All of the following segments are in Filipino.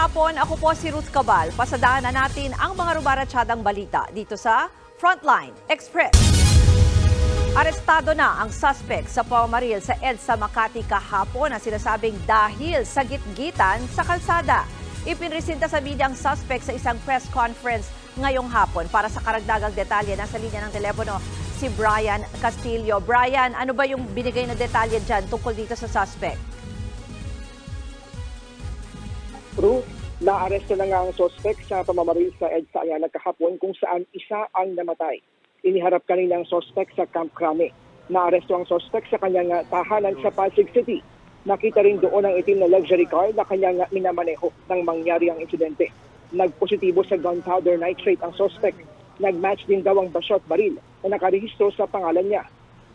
hapon, ako po si Ruth Cabal. Pasadaan na natin ang mga rubaratsyadang balita dito sa Frontline Express. Arestado na ang suspect sa pamamaril sa EDSA Makati kahapon na sinasabing dahil sa gitgitan sa kalsada. Ipinresinta sa media ang suspect sa isang press conference ngayong hapon. Para sa karagdagang detalye, nasa linya ng telepono si Brian Castillo. Brian, ano ba yung binigay na detalye dyan tungkol dito sa suspect? True, naaresto na nga ang sospek sa pamamaril sa EDSA Ayala kahapon kung saan isa ang namatay. Iniharap kanina ang sospek sa Camp Crame. Naaresto ang sospek sa kanyang ah, tahanan sa Pasig City. Nakita rin doon ang itim na luxury car na kanyang minamaneho nang mangyari ang insidente. Nagpositibo sa gunpowder nitrate ang sospek. Nagmatch din daw ang basyo at baril na nakarehistro sa pangalan niya.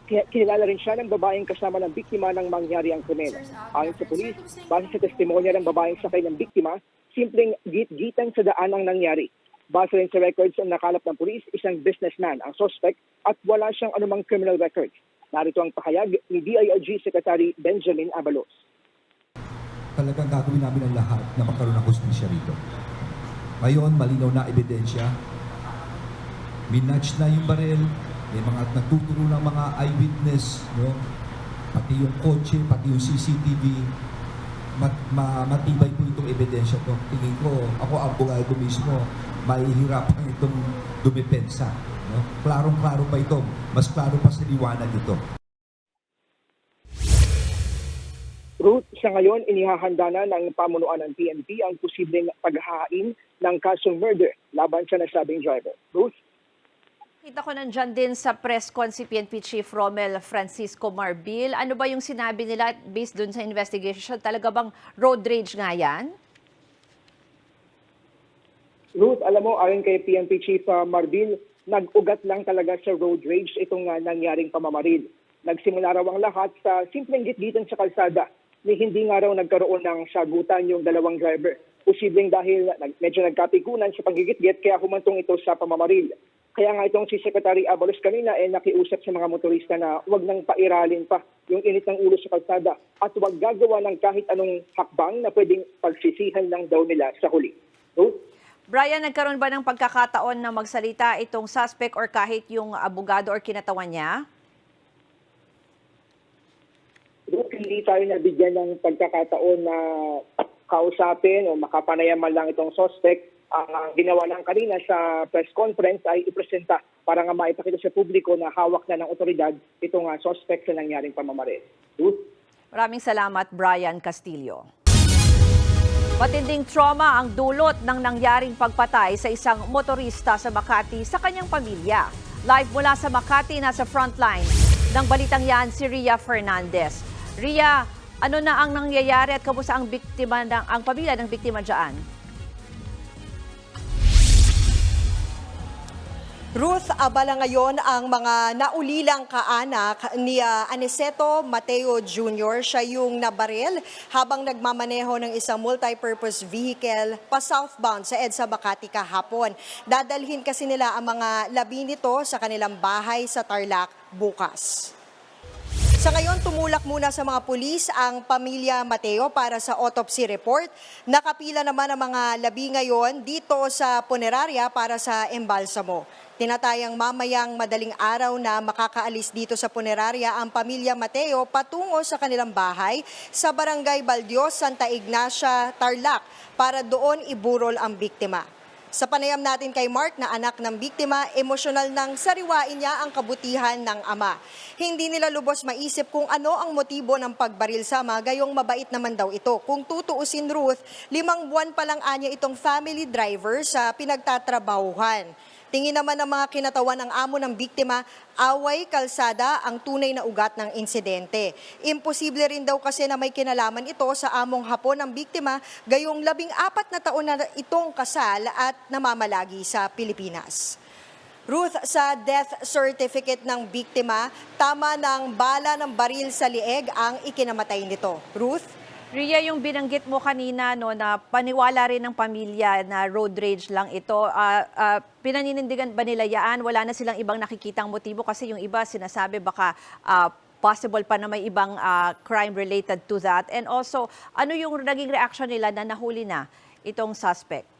Ki- Kinilala rin siya ng babaeng kasama ng biktima ng mangyari ang krimen. Ayon sa pulis, base sa testimonya ng babaeng sakay ng biktima, simpleng git-gitan sa daan ang nangyari. Base rin sa records ang nakalap ng pulis, isang businessman ang suspect at wala siyang anumang criminal records. Narito ang pahayag ni DILG Secretary Benjamin Abalos. talagang gagawin namin ang lahat na magkaroon ng hustisya rito. Ngayon, malinaw na ebidensya. Minatch na yung baril. May mga nagtuturo ng mga eyewitness. No? Pati yung kotse, pati yung CCTV. Mat, ma, matibay po itong ebidensya to. Tingin ko, ako abogado mismo, mahihirapan itong dumepensa. No? Klarong-klaro pa ito. Mas klaro pa sa liwanag ito. Ruth, sa ngayon, inihahanda na ng pamunuan ng PNP ang posibleng paghahain ng kasong murder laban sa nasabing driver. Ruth? Kita ko nandyan din sa press con si PNP Chief Romel Francisco Marbil. Ano ba yung sinabi nila based dun sa investigation? Talaga bang road rage nga yan? Ruth, alam mo, ayon kay PNP Chief uh, Marbil, nag-ugat lang talaga sa road rage itong uh, nangyaring pamamaril. Nagsimula raw ang lahat sa simpleng gitgitan sa kalsada ni hindi nga raw nagkaroon ng sagutan yung dalawang driver. Posibleng dahil medyo nagkapigunan sa pagigitgit kaya humantong ito sa pamamaril. Kaya nga itong si Secretary Abalos kanina ay nakiusap sa mga motorista na huwag nang pairalin pa yung init ng ulo sa kalsada at huwag gagawa ng kahit anong hakbang na pwedeng pagsisihan lang daw nila sa huli. Ruth? Brian, nagkaroon ba ng pagkakataon na magsalita itong suspect or kahit yung abogado or kinatawan niya? Hindi tayo nabigyan ng pagkakataon na kausapin o makapanayaman lang itong suspect. Ang ginawa lang kanina sa press conference ay ipresenta para nga maipakita sa publiko na hawak na ng otoridad itong uh, suspect sa nangyaring pamamaril. Maraming salamat, Brian Castillo. Matinding trauma ang dulot ng nangyaring pagpatay sa isang motorista sa Makati sa kanyang pamilya. Live mula sa Makati, nasa frontline ng balitang yan si Ria Fernandez. Ria, ano na ang nangyayari at kamusta ang biktima ng ang pamilya ng biktima diyan? Ruth, abala ngayon ang mga naulilang kaanak ni Aniceto Mateo Jr. Siya yung nabaril habang nagmamaneho ng isang multi-purpose vehicle pa southbound sa EDSA Makati kahapon. Dadalhin kasi nila ang mga labi nito sa kanilang bahay sa Tarlac bukas. Sa ngayon, tumulak muna sa mga pulis ang pamilya Mateo para sa autopsy report. Nakapila naman ang mga labi ngayon dito sa punerarya para sa embalsamo. Tinatayang mamayang madaling araw na makakaalis dito sa punerarya ang pamilya Mateo patungo sa kanilang bahay sa Barangay Baldios, Santa Ignacia, Tarlac para doon iburol ang biktima. Sa panayam natin kay Mark na anak ng biktima, emosyonal nang sariwain niya ang kabutihan ng ama. Hindi nila lubos maisip kung ano ang motibo ng pagbaril sa ama, gayong mabait naman daw ito. Kung tutuusin Ruth, limang buwan pa lang anya itong family driver sa pinagtatrabahuhan. Tingin naman ng mga kinatawan ng amo ng biktima, away kalsada ang tunay na ugat ng insidente. Imposible rin daw kasi na may kinalaman ito sa among hapon ng biktima, gayong labing apat na taon na itong kasal at namamalagi sa Pilipinas. Ruth, sa death certificate ng biktima, tama ng bala ng baril sa lieg ang ikinamatay nito. Ruth? Ria, yung binanggit mo kanina no, na paniwala rin ng pamilya na road rage lang ito, ah, ah, pinaninindigan ba nila yaan? Wala na silang ibang nakikitang motibo kasi yung iba sinasabi baka ah, possible pa na may ibang ah, crime related to that. And also, ano yung naging reaction nila na nahuli na itong suspect.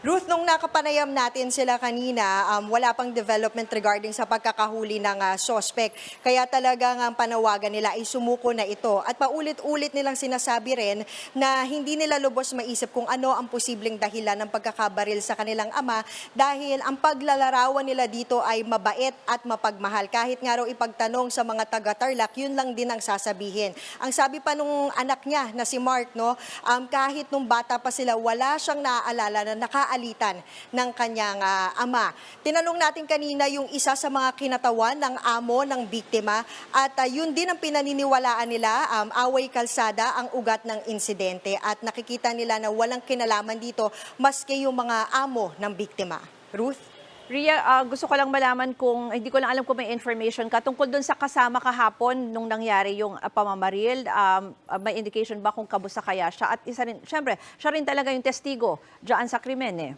Ruth, nung nakapanayam natin sila kanina, um, wala pang development regarding sa pagkakahuli ng ah, suspect. Kaya talagang ang panawagan nila ay sumuko na ito. At paulit-ulit nilang sinasabi rin na hindi nila lubos maisip kung ano ang posibleng dahilan ng pagkakabaril sa kanilang ama dahil ang paglalarawan nila dito ay mabait at mapagmahal. Kahit nga raw ipagtanong sa mga taga-Tarlac, yun lang din ang sasabihin. Ang sabi pa nung anak niya na si Mark, no, um, kahit nung bata pa sila, wala siyang naaalala na nakaalitan ng kanyang ah, ama. Tinanong natin kanina yung isa sa mga kinatawan ng amo ng biktima at ah, yun din ang pinaniniwalaan nila, um, away kalsada ang ugat ng insidente at nakikita nila na walang kinalaman dito maski yung mga amo ng biktima. Ruth? Ria, ah, gusto ko lang malaman kung, hindi ko lang alam kung may information ka tungkol dun sa kasama kahapon nung nangyari yung ah, pamamaril. Um, ah, may indication ba kung kabusta kaya siya? At isa rin, syempre, siya rin talaga yung testigo dyan sa krimen eh.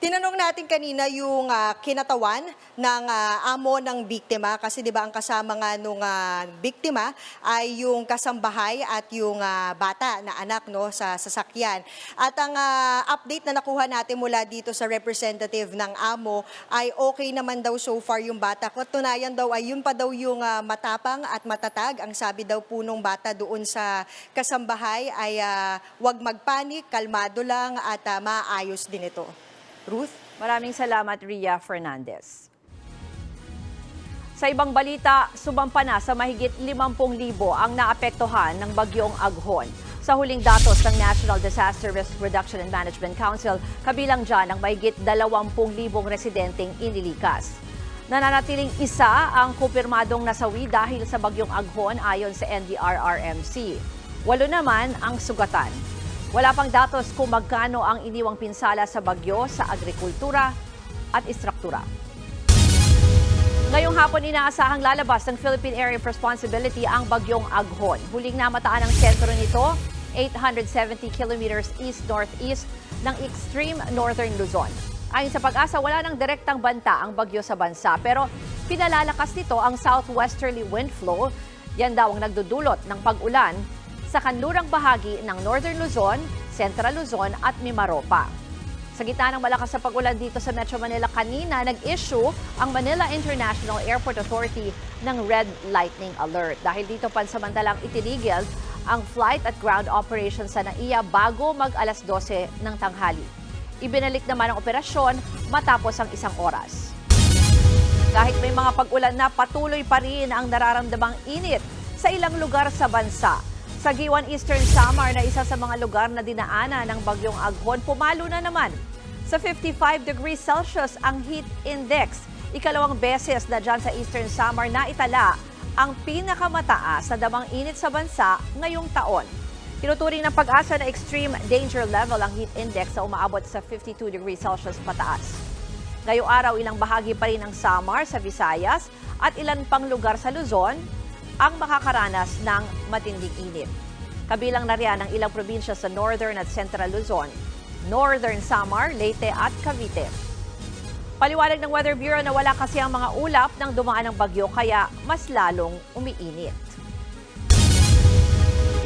Tinanong natin kanina yung ah, kinatawan ng ah, amo ng biktima kasi 'di ba ang kasama nga nung ah, biktima ay yung kasambahay at yung ah, bata na anak no sa sasakyan. At ang ah, update na nakuha natin mula dito sa representative ng amo ay okay naman daw so far yung bata. Katunayan daw ay yun pa daw yung ah, matapang at matatag. Ang sabi daw po nung bata doon sa kasambahay ay ah, wag magpanik, kalmado lang at ah, maayos din ito. Ruth? Maraming salamat, Ria Fernandez. Sa ibang balita, sumampa na sa mahigit 50,000 ang naapektuhan ng bagyong Aghon. Sa huling datos ng National Disaster Risk Reduction and Management Council, kabilang dyan ang mahigit 20,000 residenteng inilikas. Nananatiling isa ang kumpirmadong nasawi dahil sa bagyong Aghon ayon sa NDRRMC. Walo naman ang sugatan. Wala pang datos kung magkano ang iniwang pinsala sa bagyo sa agrikultura at istruktura. Ngayong hapon inaasahang lalabas ng Philippine Area of Responsibility ang bagyong Aghon. Huling namataan ang sentro nito, 870 kilometers east-northeast ng extreme northern Luzon. Ayon sa pag-asa, wala nang direktang banta ang bagyo sa bansa pero pinalalakas nito ang southwesterly wind flow. Yan daw ang nagdudulot ng pag-ulan sa kanlurang bahagi ng Northern Luzon, Central Luzon at Mimaropa. Sa gitna ng malakas na pag-ulan dito sa Metro Manila kanina, nag-issue ang Manila International Airport Authority ng Red Lightning Alert. Dahil dito pansamantalang itinigil ang flight at ground operations sa NAIA bago mag alas 12 ng tanghali. Ibinalik naman ang operasyon matapos ang isang oras. Kahit may mga pag-ulan na, patuloy pa rin ang nararamdamang init sa ilang lugar sa bansa. Sa Giwan Eastern Samar na isa sa mga lugar na dinaanan ng bagyong Aghon, pumalo na naman. Sa 55 degrees Celsius ang heat index. Ikalawang beses na dyan sa Eastern Samar na itala ang pinakamataas na damang init sa bansa ngayong taon. Tinuturing ng pag-asa na extreme danger level ang heat index na umaabot sa 52 degrees Celsius pataas. Ngayong araw, ilang bahagi pa rin ng Samar sa Visayas at ilan pang lugar sa Luzon ang makakaranas ng matinding init. Kabilang na riyan ang ilang probinsya sa Northern at Central Luzon, Northern Samar, Leyte at Cavite. Paliwanag ng Weather Bureau na wala kasi ang mga ulap ng dumaan ng bagyo kaya mas lalong umiinit.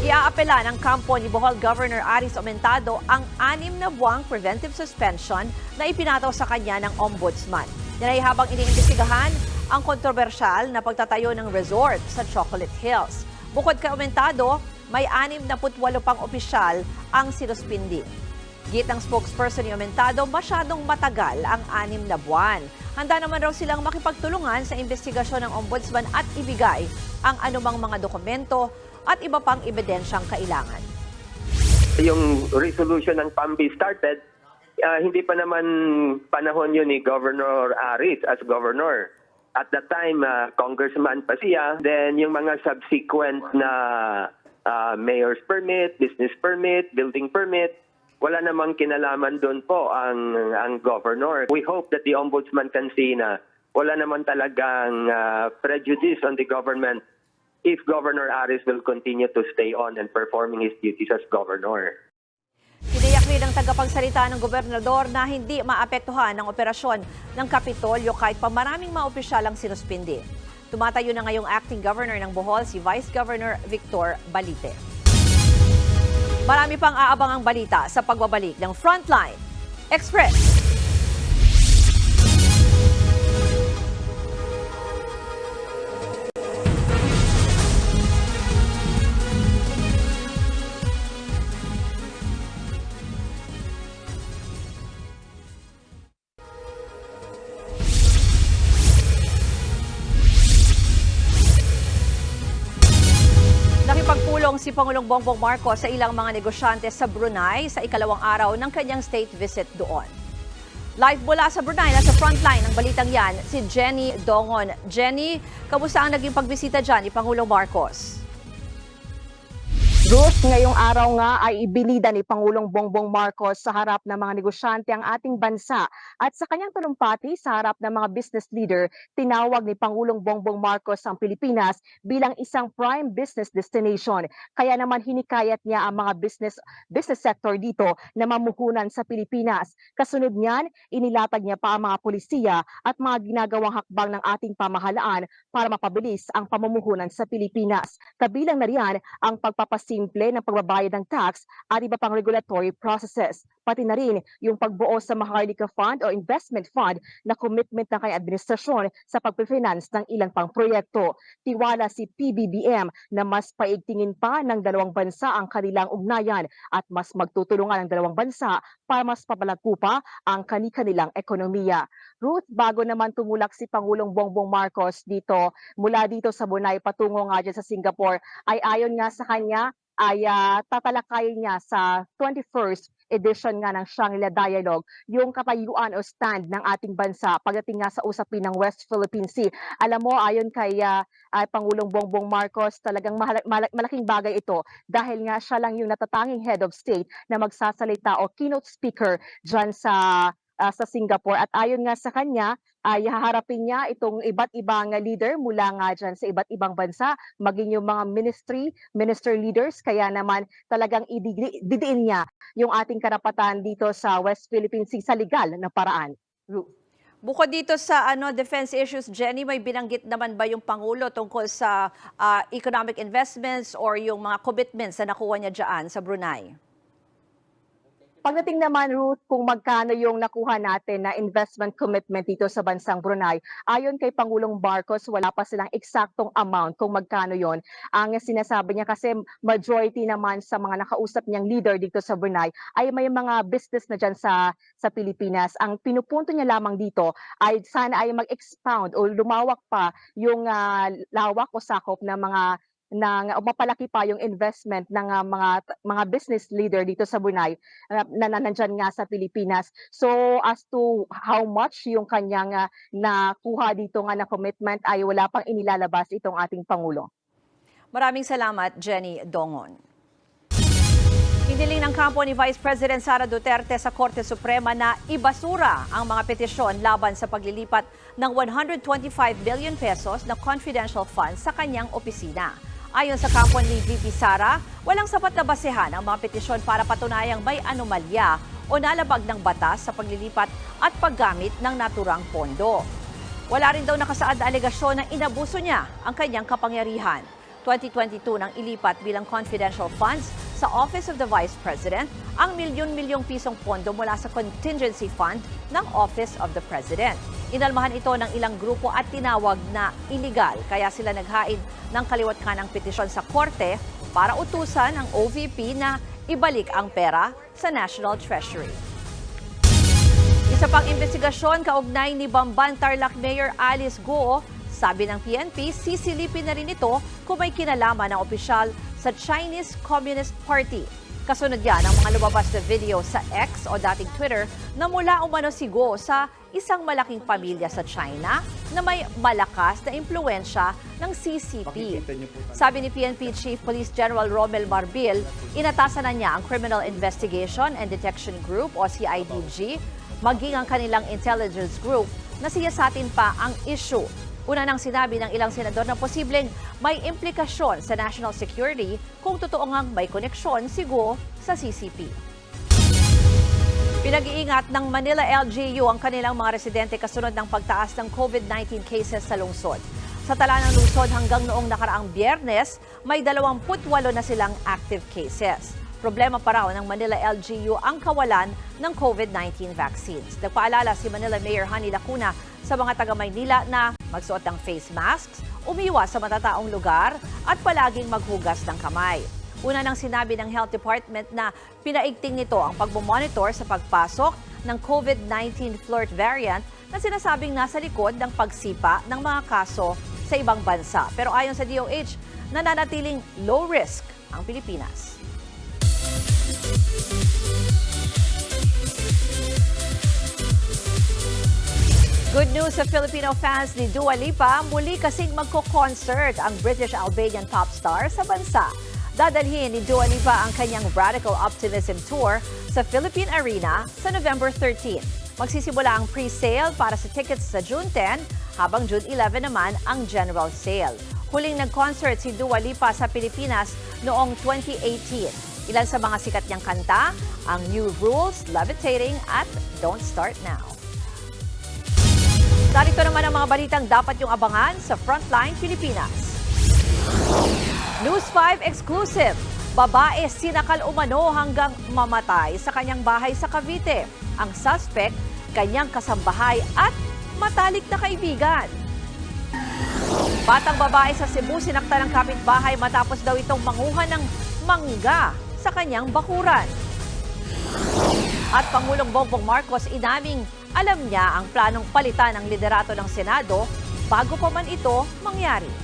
Iaapela ng kampo ni Bohol Governor Aris Omentado ang anim na buwang preventive suspension na ipinataw sa kanya ng Ombudsman. Yan ay habang iniimbestigahan ang kontrobersyal na pagtatayo ng resort sa Chocolate Hills. Bukod kay Omentado, may anim na putwalo pang opisyal ang sinuspindi. Git ng spokesperson ni Omentado, masyadong matagal ang anim na buwan. Handa naman raw silang makipagtulungan sa investigasyon ng ombudsman at ibigay ang anumang mga dokumento at iba pang ebidensyang kailangan. yung resolution ng PAMBI started, ah, hindi pa naman panahon yun ni Governor Aris as governor. At that time, ah, congressman pa siya. Then yung mga subsequent na ah, mayor's permit, business permit, building permit, wala namang kinalaman doon po ang, ang governor. We hope that the ombudsman can see na wala naman talagang ah, prejudice on the government if Governor Aris will continue to stay on and performing his duties as governor. Tiniyak rin ng tagapagsalita ng gobernador na hindi maapektuhan ang operasyon ng Kapitolyo kahit pa maraming mga opisyal ang sinuspindi. Tumatayo na ngayong acting governor ng Bohol si Vice Governor Victor Balite. Marami pang aabang ang balita sa pagbabalik ng Frontline Express. Pangulong Bongbong Marcos sa ilang mga negosyante sa Brunei sa ikalawang araw ng kanyang state visit doon. Live mula sa Brunei, nasa frontline ng balitang yan, si Jenny Dongon. Jenny, kamusta ang naging pagbisita dyan ni Pangulong Marcos? Ruth, ngayong araw nga ay ibinida ni Pangulong Bongbong Marcos sa harap ng mga negosyante ang ating bansa at sa kanyang talumpati sa harap ng mga business leader, tinawag ni Pangulong Bongbong Marcos ang Pilipinas bilang isang prime business destination. Kaya naman hinikayat niya ang mga business business sector dito na mamuhunan sa Pilipinas. Kasunod niyan, inilatag niya pa ang mga polisiya at mga ginagawang hakbang ng ating pamahalaan para mapabilis ang pamumuhunan sa Pilipinas. Kabilang na riyan ang pagpapasimple ng pagbabayad ng tax at iba pang regulatory processes. Pati na rin yung pagbuo sa Maharlika Fund o Investment Fund na commitment ng kanyang administrasyon sa pagpifinance ng ilang pang proyekto. Tiwala si PBBM na mas paigtingin pa ng dalawang bansa ang kanilang ugnayan at mas magtutulungan ang dalawang bansa para mas papalago pa ang kani-kanilang ekonomiya. Ruth, bago naman tumulak si Pangulong Bongbong Marcos dito, mula dito sa Brunei patungo nga dyan sa Singapore, ay ayon nga sa kanya, ay ah, tatalakayin niya sa 21st edition nga ng Shangri-La Dialogue yung katayuan o stand ng ating bansa pagdating nga sa usapin ng West Philippine Sea. Alam mo, ayon kay ah, ah, Pangulong Bongbong Marcos, talagang mahal- mala- malaking bagay ito dahil nga siya lang yung natatanging head of state na magsasalita o keynote speaker dyan sa ah, sa Singapore at ayon nga sa kanya ay haharapin niya itong iba't ibang leader mula nga dyan sa iba't ibang bansa maging yung mga ministry minister leaders kaya naman talagang ididi- didiin niya yung ating karapatan dito sa West Philippine Sea sa legal na paraan. Ruth. Bukod dito sa ano defense issues, Jenny, may binanggit naman ba yung Pangulo tungkol sa ah, economic investments or yung mga commitments na nakuha niya dyan sa Brunei? Pagdating naman, Ruth, kung magkano yung nakuha natin na investment commitment dito sa bansang Brunei, ayon kay Pangulong Marcos, wala pa silang eksaktong amount kung magkano yon. Ang sinasabi niya kasi majority naman sa mga nakausap niyang leader dito sa Brunei ay may mga business na dyan sa, sa Pilipinas. Ang pinupunto niya lamang dito ay sana ay mag-expound o lumawak pa yung ah, lawak o sakop ng mga ng mapalaki pa yung investment ng ah, mga mga business leader dito sa Brunei uh, na, na nandyan nga sa Pilipinas. So as to how much yung kanyang ah, nakuha dito nga na commitment ay wala pang inilalabas itong ating Pangulo. Maraming salamat, Jenny Dongon. Hiniling ng kampo ni Vice President Sara Duterte sa Korte Suprema na ibasura ang mga petisyon laban sa paglilipat ng 125 billion pesos na confidential funds sa kanyang opisina. Ayon sa kampo ni VP Sara, walang sapat na basehan ang mga petisyon para patunayang may anomalya o nalabag ng batas sa paglilipat at paggamit ng naturang pondo. Wala rin daw nakasaad na alegasyon na inabuso niya ang kanyang kapangyarihan. 2022 nang ilipat bilang confidential funds sa Office of the Vice President ang milyon-milyong pisong pondo mula sa contingency fund ng Office of the President. Inalmahan ito ng ilang grupo at tinawag na illegal kaya sila naghain ng kaliwat kanang petisyon sa korte para utusan ang OVP na ibalik ang pera sa National Treasury. Isa pang investigasyon kaugnay ni Bamban Tarlac Mayor Alice Guo, sabi ng PNP, sisilipin na rin ito kung may kinalaman ng opisyal sa Chinese Communist Party. Kasunod yan ang mga lumabas na video sa X o dating Twitter na mula umano si Guo sa isang malaking pamilya sa China na may malakas na impluensya ng CCP. Sabi ni PNP Chief Police General Romel Marbil, inatasan na niya ang Criminal Investigation and Detection Group o CIDG maging ang kanilang intelligence group na siyasatin pa ang issue. Una nang sinabi ng ilang senador na posibleng may implikasyon sa national security kung totoo ngang may koneksyon si Guo sa CCP. Pinag-iingat ng Manila LGU ang kanilang mga residente kasunod ng pagtaas ng COVID-19 cases sa lungsod. Sa tala ng lungsod hanggang noong nakaraang biyernes, may 28 na silang active cases. Problema pa raw ng Manila LGU ang kawalan ng COVID-19 vaccines. Nagpaalala si Manila Mayor Honey Lacuna sa mga taga Maynila na magsuot ng face masks, umiwas sa matataong lugar at palaging maghugas ng kamay. Una nang sinabi ng Health Department na pinaigting nito ang pagmumonitor sa pagpasok ng COVID-19 flirt variant na sinasabing nasa likod ng pagsipa ng mga kaso sa ibang bansa. Pero ayon sa DOH, nananatiling low risk ang Pilipinas. Good news sa Filipino fans ni Dua Lipa, muli kasing magko-concert ang British-Albanian pop star sa bansa. Dadalhin ni Dua Lipa ang kanyang Radical Optimism Tour sa Philippine Arena sa November 13. Magsisimula ang pre-sale para sa tickets sa June 10, habang June 11 naman ang general sale. Huling nag-concert si Dua Lipa sa Pilipinas noong 2018. Ilan sa mga sikat niyang kanta, ang New Rules, Levitating at Don't Start Now. Narito naman ang mga balitang dapat yung abangan sa Frontline Pilipinas. News 5 exclusive. Babae sinakal umano hanggang mamatay sa kanyang bahay sa Cavite. Ang suspect, kanyang kasambahay at matalik na kaibigan. Batang babae sa Cebu sinakta ng kapitbahay matapos daw itong manguha ng mangga sa kanyang bakuran. At Pangulong Bongbong Marcos inaming alam niya ang planong palitan ng liderato ng Senado bago pa man ito mangyari.